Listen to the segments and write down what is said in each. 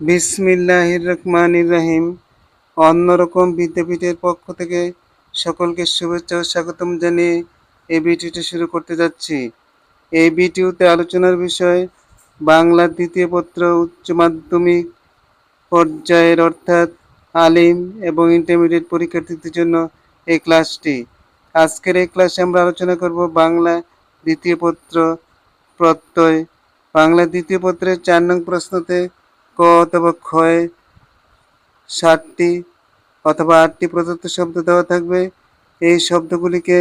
বিসমিল্লাহির রহমানির রহিম। অন্যরকম বিদ্যাপীঠের পক্ষ থেকে সকলকে শুভেচ্ছা ও স্বাগতম জানিয়ে এই ভিডিওটি শুরু করতে যাচ্ছি। এই ভিডিওতে আলোচনার বিষয় বাংলা দ্বিতীয় পত্র উচ্চ মাধ্যমিক পর্যায়ের অর্থাৎ আলিম এবং ইন্টারমিডিয়েট পরীক্ষার্থীদের জন্য এই ক্লাসটি। আজকের এই ক্লাসে আমরা আলোচনা করব বাংলা দ্বিতীয় পত্র প্রত্যয়। বাংলা দ্বিতীয় পত্রের চার নং প্রশ্নতে অথবা ক্ষয় ষাটটি অথবা আটটি প্রদত্ত শব্দ দেওয়া থাকবে, এই শব্দগুলিকে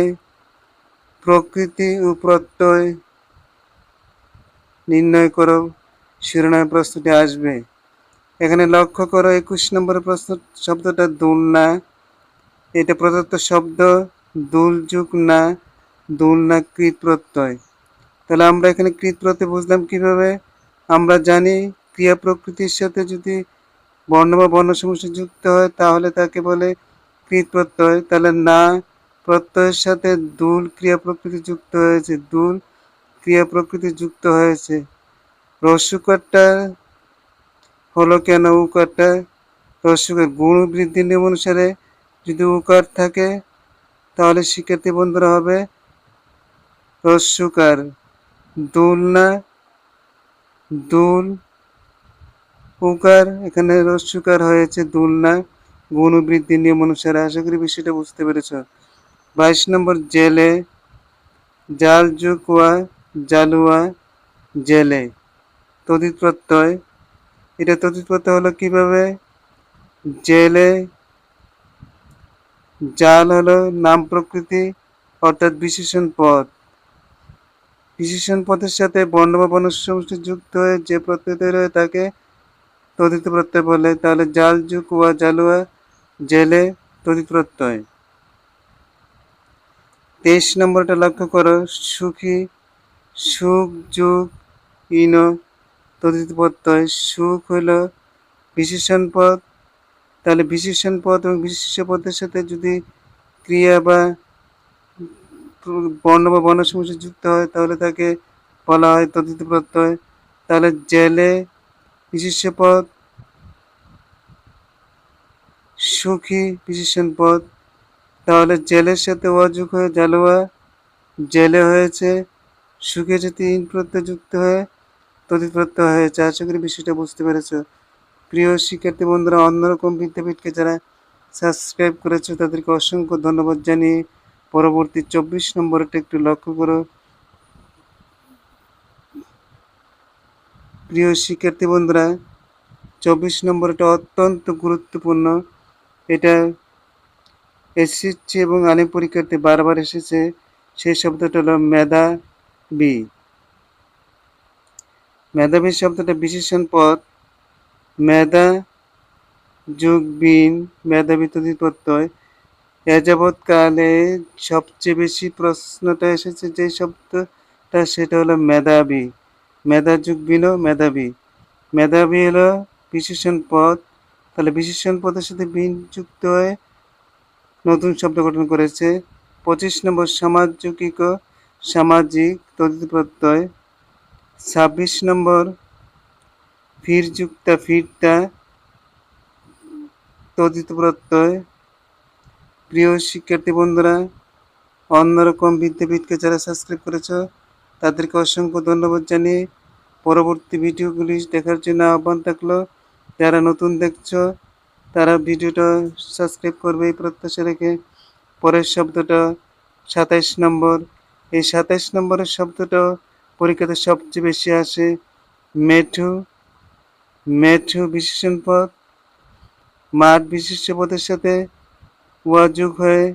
প্রকৃতি ও প্রত্যয় নির্ণয় করো। শিরোনাম প্রশ্নটি আসবে। এখানে লক্ষ্য করো, একুশ নম্বরের প্রশ্ন শব্দটা দুলনা এটা প্রদত্ত শব্দ দুলযুগ না দুলনা কৃত প্রত্যয়। তাহলে আমরা এখানে কৃত প্রত্যয় বুঝলাম কীভাবে? আমরা জানি ক্রিয়া প্রকৃতির সাথে যদি বর্ণ বা বর্ণ সমস্যা যুক্ত হয়, তাহলে তাকে বলে কৃত প্রত্যয়। তাহলে না, প্রত্যয়ের সাথে দুল ক্রিয়া প্রকৃতি যুক্ত হয়েছে। দুল ক্রিয়া প্রকৃতি যুক্ত হয়েছে। রস্যকারটা হলো কেন উকারটা? রস্যকার গুণ বৃদ্ধি নিয়ম অনুসারে যদি উকার থাকে, তাহলে শিক্ষার্থী বন্ধুরা হবে রস্যকার দুল না, দুল উকার এখানে রস্যকার হয়েছে দুলনা, গুণ বৃদ্ধি নিয়ম অনুসারে আশা করি বিষয়টা বুঝতে পেরেছ। বাইশ নম্বর, জেলে, জাল জুকুয়া জালুয়া, জেলে। তদিত প্রত্যয়। এটা তদিত প্রত্যয় হলো কীভাবে? জেলে, জাল হলো নাম প্রকৃতি, অর্থাৎ বিশেষণ পদ বিশেষণ পদের সাথে বর্ণ বা বর্ণ যুক্ত হয়ে যে প্রত্যয় তৈরি হয় তাকে তদিত প্রত্যয় বলে, তাহলে জাল যুগ ওয়া জালুয়া জেলে তদিত প্রত্যয় তেইশ নম্বরটা লক্ষ্য করো, সুখী, সুখ, যুগ ইন তদিত প্রত্যয় সুখ হইল বিশেষণ পদ। তাহলে বিশেষণ পদ এবং বিশেষ পদের সাথে যদি ক্রিয়া বা বর্ণ বা বর্ণ যুক্ত হয়, তাহলে তাকে বলা হয় তদিত প্রত্যয় তাহলে জেলে বিশেষ পদ, সুখী বিশেষণ পদ। তাহলে জেলের সাথে অযুগ হয়ে জালোয়া জেলে হয়েছে সুখে যদি ইন প্রত্যয় যুক্ত হয়ে প্রত্যয় হয়েছে। আশা করি বিষয়টা বুঝতে পেরেছ। প্রিয় শিক্ষার্থী বন্ধুরা অন্যরকম বিদ্যাপীঠকে যারা সাবস্ক্রাইব করেছে, তাদেরকে অসংখ্য ধন্যবাদ জানিয়ে পরবর্তী চব্বিশ নম্বরটা একটু লক্ষ্য করো। প্রিয় শিক্ষার্থী বন্ধুরা, চব্বিশ নম্বরটা অত্যন্ত গুরুত্বপূর্ণ। এটা এসেছে এবং আলিম পরীক্ষার্থী বারবার এসেছে। সেই শব্দটা হলো মেধাবী। মেধাবী শব্দটা বিশেষণ পদ। মেধা যুগ বিন, মেধাবী প্রত্যয়। এ যাবৎকালে সবচেয়ে বেশি প্রশ্নটা এসেছে যে শব্দটা, সেটা হলো মেধাবী। মেধা যুগ বিনও মেধাবী। মেধাবী হলো বিশেষণ পদ। তাহলে বিশেষণ পদের সাথে বিন যুক্ত হয়ে নতুন শব্দ গঠন করেছে। পঁচিশ নম্বর, সামাজিক সামাজিক তদিত প্রত্যয় ছাব্বিশ নম্বর, ফিরযুক্তা, ফিরতা তদিত প্রত্যয় প্রিয় শিক্ষার্থী বন্ধুরা, অন্যরকম বিদ্যাপীঠকে যারা সাবস্ক্রাইব করেছ, তাদেরকে অসংখ্য ধন্যবাদ জানিয়ে পরবর্তী ভিডিওগুলি দেখার জন্য আহ্বান থাকল। যারা নতুন দেখছ, তারা ভিডিওটা সাবস্ক্রাইব করবে এই প্রত্যাশা রেখে। পরের শব্দটা সাতাইশ নম্বর। এই সাতাইশ নম্বরের শব্দটা পরীক্ষাতে সবচেয়ে বেশি আসে। মেঠু মেঠু বিশেষণ পদ। মাঠ বিশিষ্ট পদের সাথে ওয়াযুগ হয়ে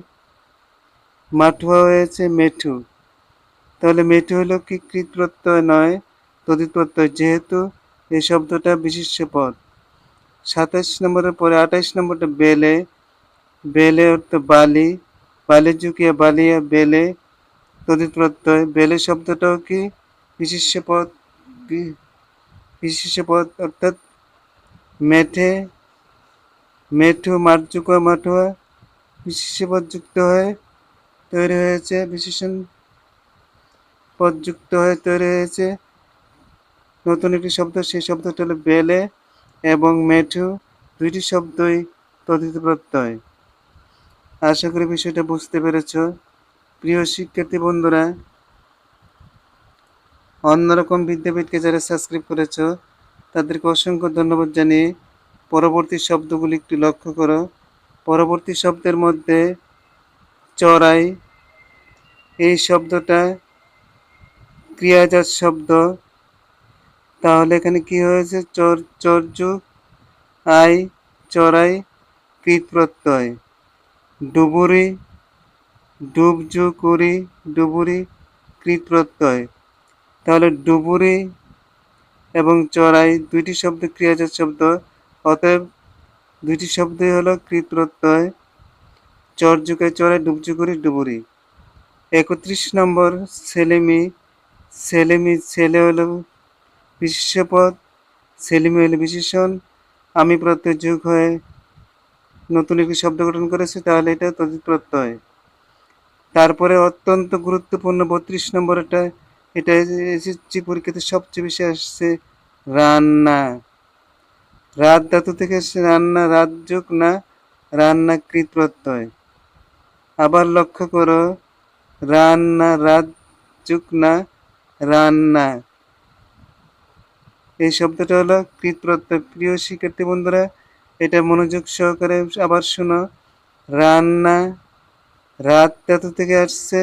মাঠুয়া হয়েছে মেঠু। তাহলে মেঠু হলো কি কৃত প্রত্যয় নয়? তদিত প্রত্যয় যেহেতু এই শব্দটা বিশিষ্ট পদ। সাতাশ নম্বরের পরে আঠাইশ নম্বরটা বেলে বেলে অর্থ বালি বালি যুকিয়া বালিয়া বেলে তদিত প্রত্যয় বেলে শব্দটাও কি বিশিষ্ট পদ? বিশিষ্ট পদ অর্থাৎ মেঠে, মেঠু মাঠযুকা মাঠুয়া বিশেষ পদ যুক্ত হয়ে তৈরি হয়েছে বিশেষণ পদ যুক্ত হয়ে তৈরি হয়েছে। নতুন একটি শব্দ, সেই শব্দটা হলো বেলে এবং মেঠু। দুইটি শব্দই তদিত প্রত্যয়। আশা করি বিষয়টা বুঝতে পেরেছ। প্রিয় শিক্ষার্থী বন্ধুরা অন্যরকম বিদ্যাপীঠকে যারা সাবস্ক্রাইব করেছ, তাদেরকে অসংখ্য ধন্যবাদ জানিয়ে পরবর্তী শব্দগুলি একটু লক্ষ্য করো। পরবর্তী শব্দের মধ্যে চড়াই, এই শব্দটা ক্রিয়াজাত শব্দ। তাহলে এখানে কি হয়েছে? চর চর্যুক আই চড়াই কৃত প্রত্যয়। ডুবুরি ডুবজু কুরি, ডুবুরি, কৃত প্রত্যয়। তাহলে ডুবুরি এবং চড়াই দুইটি শব্দ ক্রিয়াজাত শব্দ, অতএব দুইটি শব্দই হলো কৃত প্রত্যয়। চরযুকে চড়াই ডুবজু করি, ডুবুরি। একত্রিশ নম্বর ছেলেমি ছেলেমি ছেলে হলো বিশেষ্য পদ ছেলেমি বিশেষণ। আমি প্রত্যয় যুগ হয়ে নতুন একটি শব্দ গঠন করেছে, তাহলে এটা তদিত প্রত্যয়। তারপরে অত্যন্ত গুরুত্বপূর্ণ বত্রিশ নম্বর এটা এসএসসি পরীক্ষাতে সবচেয়ে বেশি আসছে রান্না। রাত ধাতু থেকে রান্না রাজযোগ না রান্না কৃত প্রত্যয়। আবার লক্ষ্য করো, রান্না রাজযোগ না রান্না। এই শব্দটা হলো কৃত প্রত্যয় প্রিয় শিক্ষার্থী বন্ধুরা, এটা মনোযোগ সহকারে আবার শোনো। রান্না রাত ধাতু থেকে আসছে।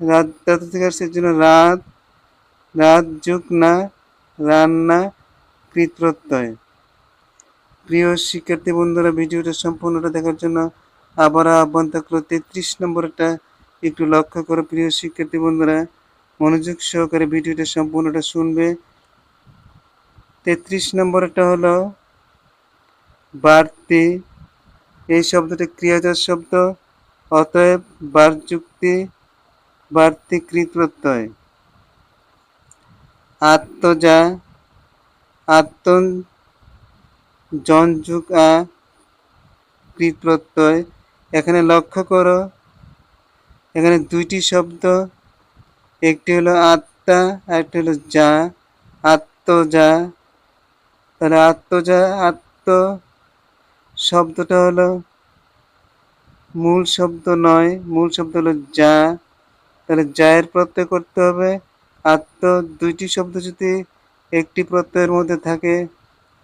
রাত ধাতু থেকে আসছে জন্য রাত রাত যুগ না, রান্না কৃত প্রত্যয় প্রিয় শিক্ষার্থী বন্ধুরা, ভিডিওটা সম্পূর্ণটা দেখার জন্য আবার আহ্বান থাকল তেত্রিশ নম্বরটা একটু লক্ষ্য করো। প্রিয় শিক্ষার্থী বন্ধুরা, মনোযোগ সহকারে ভিডিওটা সম্পূর্ণটা শুনবে। তেত্রিশ নম্বরটা হলো বাড়তি। এই শব্দটি ক্রিয়াজাত শব্দ, অতএব বার যুক্তি বাড়তি কৃত প্রত্যয়। আত্মজা আত্ম জনযুগ, আ, কৃত প্রত্যয়। এখানে লক্ষ্য করো, এখানে দুইটি শব্দ, একটি হলো আত্মা আর একটি হলো যা। আত্মজা তাহলে আত্মজা আত্ম শব্দটা হলো মূল শব্দ নয়, মূল শব্দ হলো যা। তাহলে জায়ের প্রত্যয় করতে হবে। আত্ম দুইটি শব্দ যদি একটি প্রত্যয়ের মধ্যে থাকে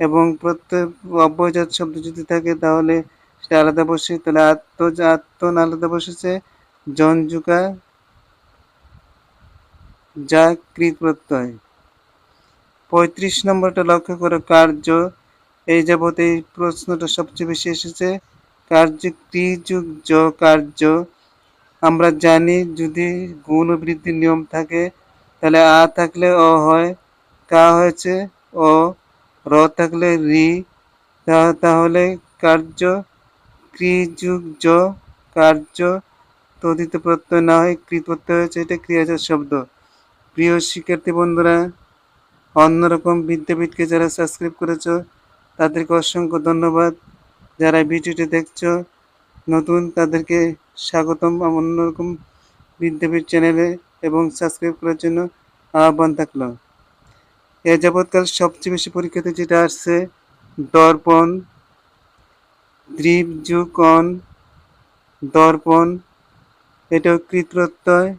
এবং প্রত্যয় অব্যয়জাত শব্দ যদি থাকে, তাহলে সেটা আলাদা বসে তাহলে আত্ম আত্ম আলাদা বসেছে জনযুকা যা কৃত প্রত্যয়। পঁয়ত্রিশ নম্বরটা লক্ষ্য করো, কার্য। এই যাবৎ এই প্রশ্নটা সবচেয়ে বেশি এসেছে। কার্য ক্রিযুগ জ কার্য? আমরা জানি যদি গুণ বৃদ্ধির নিয়ম থাকে, তাহলে আ থাকলে অ হয়, কা হয়েছে ও র থাকলে রি। তাহলে কার্য ক্রিযুগ জ কার্য? তদিত প্রত্যয় না হয় কৃত প্রত্যয় হয়েছে, এটা ক্রিয়াজাত শব্দ। প্রিয় শিক্ষার্থী বন্ধুরা অন্যরকম বিদ্যাপীঠকে যারা সাবস্ক্রাইব করেছ, তাদেরকে অসংখ্য ধন্যবাদ। যারা ভিডিওটি দেখছ, নতুন, তাদেরকে স্বাগতম অন্যরকম বিদ্যাপীঠ চ্যানেলে এবং সাবস্ক্রাইব করার জন্য আহ্বান থাকল। এ যাবৎকাল সবচেয়ে বেশি পরীক্ষাতে যেটা আসছে, দর্পণ দ্বীপযুকন দর্পণ, এটাও কৃতপ্রত্যয়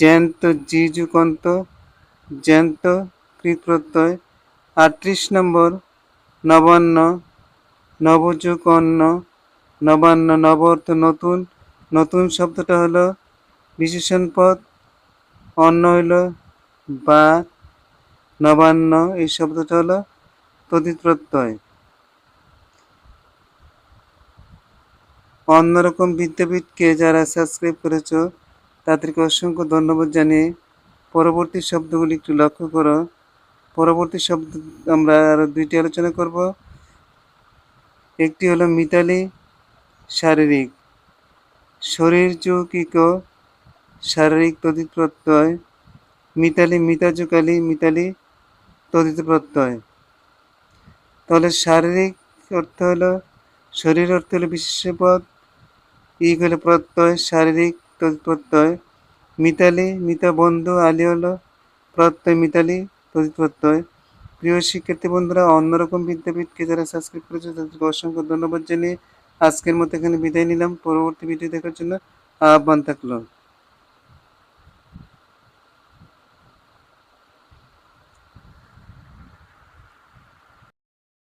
জ্যান্ত, জিযুকন্ত জ্যান্ত কৃতপ্রত্যয় আটত্রিশ নম্বর, নবান্ন নবযুগ অন্ন নবান্ন নব অর্থ নতুন নতুন শব্দটা হলো বিশেষণ পদ অন্ন হইল বা, নবান্ন, এই শব্দটা হলো তদিত প্রত্যয় অন্যরকম বিদ্যাপীঠকে যারা সাবস্ক্রাইব করেছ, তাদেরকে অসংখ্য ধন্যবাদ জানিয়ে পরবর্তী শব্দগুলি একটু লক্ষ্য করো। পরবর্তী শব্দ আমরা আরও দুইটি আলোচনা করব। একটি হলো মিতালি শারীরিক। শরীর যৌকিক শারীরিক তদিত প্রত্যয় মিতালি মিতাজুকালি, মিতালি তদিত প্রত্যয় তাহলে শারীরিক অর্থ হলো, শরীর অর্থ হলো বিশেষ পদ ইক হলো প্রত্যয়, শারীরিক তদিত প্রত্যয় মিতালি, মিতা বন্ধু, আলী হলো প্রত্যয় মিতালি প্রত্যয়। প্রিয় শিক্ষার্থী বন্ধুরা, অন্যরকম বিদ্যাপীঠকে যারা সাবস্ক্রাইব করেছে, তাদেরকে অসংখ্য ধন্যবাদ জানিয়ে আজকের মতো এখানে বিদায় নিলাম। পরবর্তী ভিডিও দেখার জন্য আহ্বান থাকল।